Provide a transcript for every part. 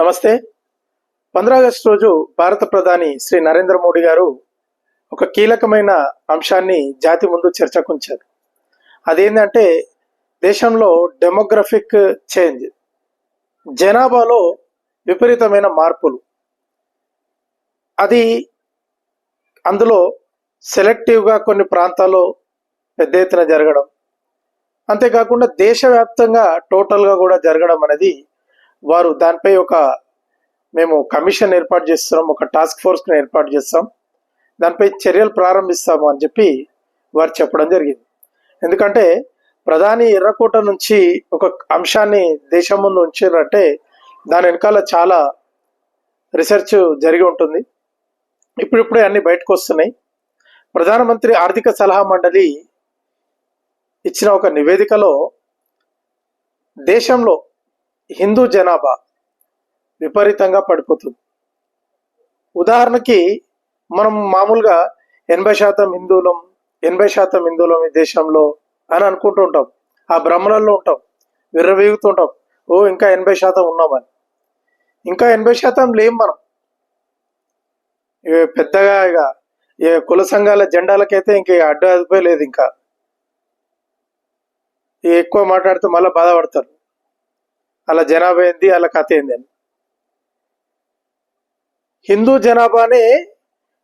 నమస్తే. పంద్రా ఆగస్టు రోజు భారత ప్రధాని శ్రీ నరేంద్ర మోడీ గారు ఒక కీలకమైన అంశాన్ని జాతి ముందు చర్చకుంచారు. అదేంటంటే దేశంలో డెమోగ్రఫిక్ చేంజ్ జనాభాలో విపరీతమైన మార్పులు. అది అందులో సెలెక్టివ్గా కొన్ని ప్రాంతాల్లో పెద్ద ఎత్తున జరగడం. అంతేకాకుండా దేశవ్యాప్తంగా టోటల్గా కూడా జరగడం అనేది వారు దానిపై ఒక మేము కమిషన్ ఏర్పాటు చేస్తున్నాం ఒక టాస్క్ ఫోర్స్ని ఏర్పాటు చేస్తాం దానిపై చర్యలు ప్రారంభిస్తాము అని చెప్పి వారు చెప్పడం జరిగింది. ఎందుకంటే ప్రధాని ఎర్రకోట నుంచి ఒక అంశాన్ని దేశం ముందు ఉంచారంటే దాని వెనకాల చాలా రీసెర్చ్ జరిగి ఉంటుంది. ఇప్పుడిప్పుడే అన్ని బయటకు వస్తున్నాయి. ప్రధానమంత్రి ఆర్థిక సలహా మండలి ఇచ్చిన ఒక నివేదికలో దేశంలో హిందూ జనాభా విపరీతంగా పడిపోతుంది. ఉదాహరణకి మనం మామూలుగా ఎనభై శాతం హిందువులం ఎనభై శాతం హిందువులం ఈ దేశంలో అని అనుకుంటూ ఉంటాం. ఆ భ్రమలలో ఉంటాం. విర్రవీగుతుంటాం. ఓ ఇంకా ఎనభై శాతం ఉన్నామని. ఇంకా ఎనభై శాతం లేం మనం. పెద్దగా ఇక కుల సంఘాల జెండాలకైతే ఇంక అడ్డు అదిపోయి లేదు ఇంకా. ఎక్కువ మాట్లాడితే మళ్ళీ బాధపడతారు. అలా జనాభా ఏంది అలా కథ ఏంది అని. హిందూ జనాభానే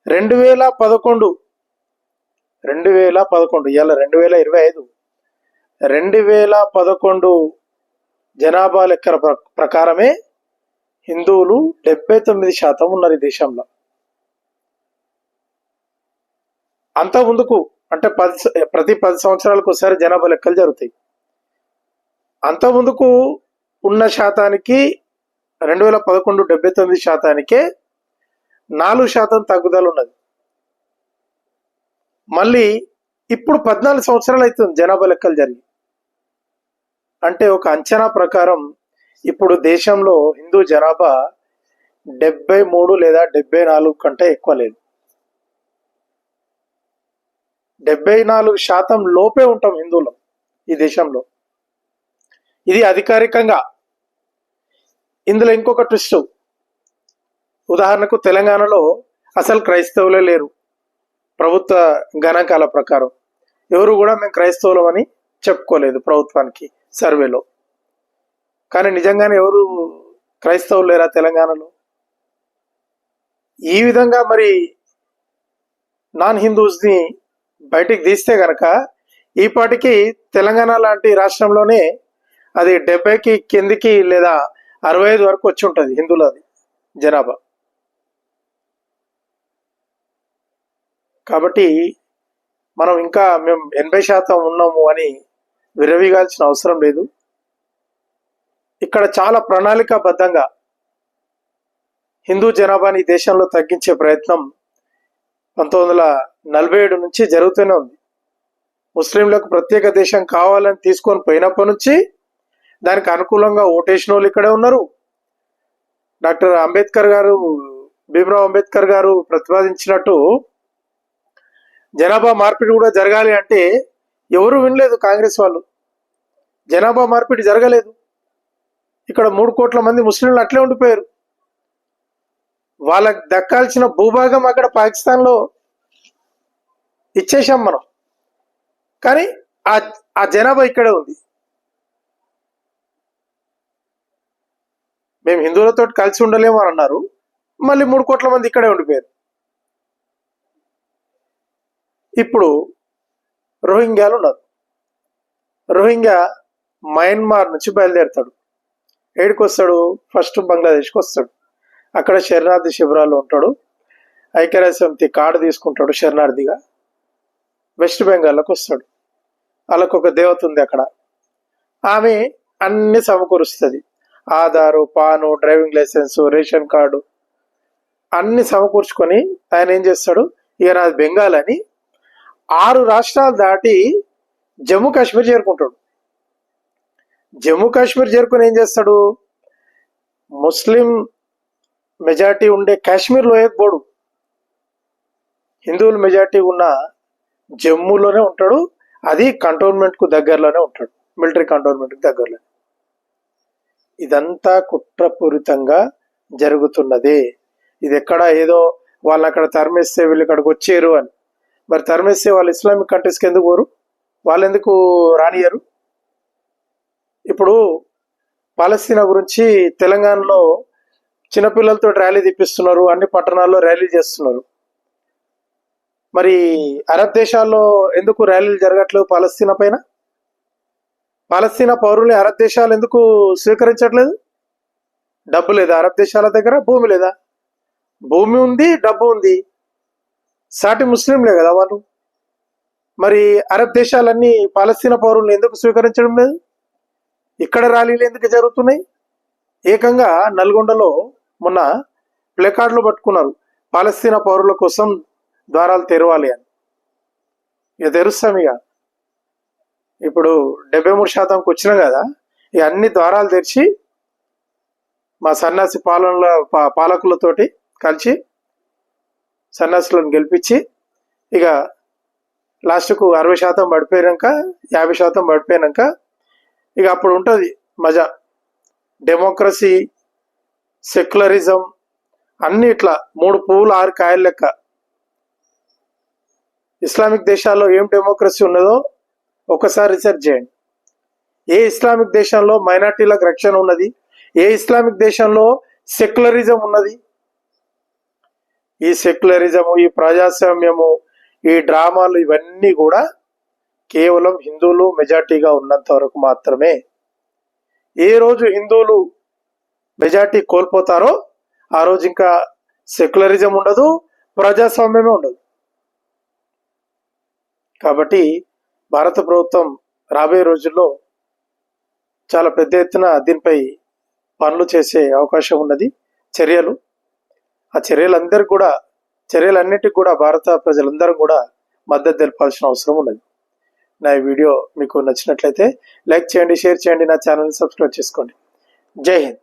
రెండు వేల పదకొండు రెండు వేల పదకొండు ఇవాళ రెండు వేల ఇరవై ఐదు రెండు వేల పదకొండు జనాభా లెక్కల ప్ర- ప్రకారమే హిందువులు డెబ్బై తొమ్మిది శాతం ఉన్నారు ఈ దేశంలో. అంత ముందుకు అంటే పది ప్రతి పది సంవత్సరాలకు ఒకసారి జనాభా లెక్కలు జరుగుతాయి. అంత ముందుకు ఉన్న శాతానికి రెండు వేల పదకొండు డెబ్బై తొమ్మిది శాతానికే నాలుగు శాతం తగ్గుదల ఉన్నది. మళ్ళీ ఇప్పుడు పద్నాలుగు సంవత్సరాలు అవుతుంది జనాభా లెక్కలు జరిగి. అంటే ఒక అంచనా ప్రకారం ఇప్పుడు దేశంలో హిందూ జనాభా డెబ్బై మూడు లేదా డెబ్బై నాలుగు కంటే ఎక్కువ లేదు. డెబ్బై నాలుగు శాతం లోపే ఉంటాం హిందువులు ఈ దేశంలో. ఇది అధికారికంగా ఇందులో ఇంకొక ట్విస్ట్ ఉదాహరణకు తెలంగాణలో అసలు క్రైస్తవులే లేరు. ప్రభుత్వ గణాంకాల ప్రకారం. ఎవరు కూడా మేము క్రైస్తవులం అని చెప్పుకోలేదు ప్రభుత్వానికి సర్వేలో. కానీ నిజంగానే ఎవరు క్రైస్తవులు లేరా తెలంగాణలో? ఈ విధంగా మరి నాన్ హిందూస్ని బయటికి తీస్తే గనక ఈపాటికి తెలంగాణ లాంటి రాష్ట్రంలోనే అది డెబ్బైకి కిందికి లేదా అరవై ఐదు వరకు వచ్చి ఉంటుంది హిందువులది జనాభా. కాబట్టి మనం ఇంకా మేము ఎనభై శాతం ఉన్నాము అని విరవీగాల్సిన అవసరం లేదు. ఇక్కడ చాలా ప్రణాళికాబద్ధంగా హిందూ జనాభాని దేశంలో తగ్గించే ప్రయత్నం పంతొమ్మిది వందల నలభై ఏడు నుంచి జరుగుతూనే ఉంది. ముస్లింలకు ప్రత్యేక దేశం కావాలని తీసుకొని పోయినప్పటి నుంచి దానికి అనుకూలంగా ఓటేసిన వాళ్ళు ఇక్కడే ఉన్నారు. డాక్టర్ అంబేద్కర్ గారు భీమరావు అంబేద్కర్ గారు ప్రతిపాదించినట్టు జనాభా మార్పిడి కూడా జరగాలి అంటే ఎవరు వినలేదు కాంగ్రెస్ వాళ్ళు. జనాభా మార్పిడి జరగలేదు. ఇక్కడ మూడు కోట్ల మంది ముస్లింలు అట్లే ఉండిపోయారు. వాళ్ళకి దక్కాల్సిన భూభాగం అక్కడ పాకిస్తాన్లో ఇచ్చేసాం మనం. కానీ ఆ ఆ జనాభా ఇక్కడే ఉంది. మేము హిందువులతో కలిసి ఉండలేము అని అన్నారు. మళ్ళీ మూడు కోట్ల మంది ఇక్కడే ఉండిపోయారు. ఇప్పుడు రోహింగ్యాలు ఉన్నారు. రోహింగ్యా మయన్మార్ నుంచి బయలుదేరుతాడు. ఏడికి వస్తాడు ఫస్ట్ బంగ్లాదేశ్కి వస్తాడు. అక్కడ శరణార్థి శిబిరాల్లో ఉంటాడు. ఐక్యరాజ్య సమితి కార్డు తీసుకుంటాడు శరణార్థిగా. వెస్ట్ బెంగాల్లోకి వస్తాడు. వాళ్ళకు ఒక దేవత ఉంది అక్కడ. ఆమె అన్ని సమకూరుస్తుంది. Aadhaar PAN driving licence ration card అన్ని సమకూర్చుకొని ఆయన ఏం చేస్తాడు? ఇక నాది బెంగాల్ అని ఆరు రాష్ట్రాలు దాటి జమ్మూ కాశ్మీర్ చేరుకుంటాడు. జమ్మూ కాశ్మీర్ చేరుకుని ఏం చేస్తాడు? ముస్లిం మెజార్టీ ఉండే కాశ్మీర్ లోయకు పోడు. హిందువుల మెజార్టీ ఉన్న జమ్మూలోనే ఉంటాడు. అది కంటోన్మెంట్కు దగ్గరలోనే ఉంటాడు. మిలిటరీ కంటోన్మెంట్కి దగ్గరలోనే. దగ్గరలో ఇదంతా కుట్రపూరితంగా జరుగుతున్నది. ఇది ఎక్కడ ఏదో వాళ్ళు అక్కడ తరిమేస్తే వీళ్ళు ఇక్కడికి వచ్చారు అని. మరి తరిమేస్తే వాళ్ళు ఇస్లామిక్ కంట్రీస్కి ఎందుకు పోరు? వాళ్ళు ఎందుకు రానియరు ఇప్పుడు పాలస్తీనా గురించి తెలంగాణలో చిన్నపిల్లలతో ర్యాలీ తెప్పిస్తున్నారు అన్ని పట్టణాల్లో ర్యాలీ చేస్తున్నారు. మరి అరబ్ దేశాల్లో ఎందుకు ర్యాలీలు జరగట్లేవు పాలస్తీనా పైన? పాలస్తీనా పౌరుల్ని అరబ్ దేశాలు ఎందుకు స్వీకరించట్లేదు? డబ్బు లేదా అరబ్ దేశాల దగ్గర? భూమి లేదా? భూమి ఉంది డబ్బు ఉంది. సాటి ముస్లింలే కదా వాళ్ళు. మరి అరబ్ దేశాలన్నీ పాలస్తీనా పౌరులను ఎందుకు స్వీకరించడం లేదు? ఇక్కడ ర్యాలీలు ఎందుకు జరుగుతున్నాయి? ఏకంగా నల్గొండలో మొన్న ప్లేకార్డులు పట్టుకున్నారు. పాలస్తీనా పౌరుల కోసం ద్వారాలు తెరవాలి అని. ఇక తెరుస్తాం ఇక. ఇప్పుడు డెబ్బై మూడు శాతంకి వచ్చినాం కదా ఇక అన్ని ద్వారాలు తెరిచి మా సన్యాసి పాలనలో పాలకులతోటి కలిసి సన్యాసులను గెలిపించి ఇక లాస్ట్కు అరవై శాతం పడిపోయాక యాభై శాతం పడిపోయాక ఇక అప్పుడు ఉంటుంది మజా. డెమోక్రసీ సెక్యులరిజం అన్ని ఇట్లా మూడు పువ్వులు ఆరు కాయల లెక్క. ఇస్లామిక్ దేశాల్లో ఏం డెమోక్రసీ ఉన్నదో ఒకసారి రీసెర్చ్ చేయండి. ఏ ఇస్లామిక్ దేశంలో మైనార్టీలకు రక్షణ ఉన్నది? ఏ ఇస్లామిక్ దేశంలో సెక్యులరిజం ఉన్నది? ఈ సెక్యులరిజము ఈ ప్రజాస్వామ్యము ఈ డ్రామాలు ఇవన్నీ కూడా కేవలం హిందువులు మెజార్టీగా ఉన్నంత వరకు మాత్రమే. ఏ రోజు హిందువులు మెజార్టీ కోల్పోతారో ఆ రోజు ఇంకా సెక్యులరిజం ఉండదు ప్రజాస్వామ్యమే ఉండదు. కాబట్టి భారత ప్రభుత్వం రాబోయే రోజుల్లో చాలా పెద్ద ఎత్తున దీనిపై పనులు చేసే అవకాశం ఉన్నది. చర్యలు. ఆ చర్యలందరికీ కూడా చర్యలన్నిటికీ కూడా భారత ప్రజలందరూ కూడా మద్దతు తెలపాల్సిన అవసరం ఉన్నది. నా వీడియో మీకు నచ్చినట్లయితే లైక్ చేయండి షేర్ చేయండి నా ఛానల్ని సబ్స్క్రైబ్ చేసుకోండి. జై హింద్.